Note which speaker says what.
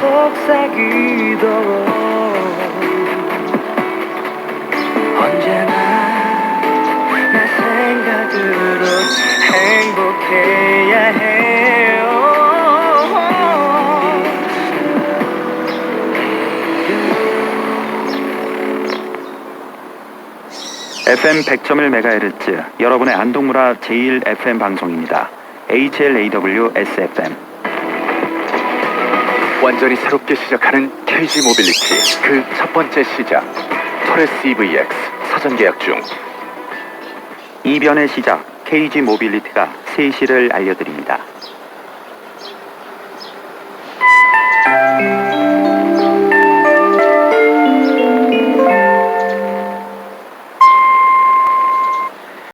Speaker 1: 속삭이도록 언제나 내 생각으로 행복해야 해요
Speaker 2: FM 100.1MHz 여러분의 안동문화 제1 FM 방송입니다. HLAW SFM
Speaker 3: 완전히 새롭게 시작하는 KG 모빌리티. 그 첫 번째 시작. 토레스 EVX 사전 계약 중.
Speaker 2: 이변의 시작. KG 모빌리티가 세시를 알려드립니다.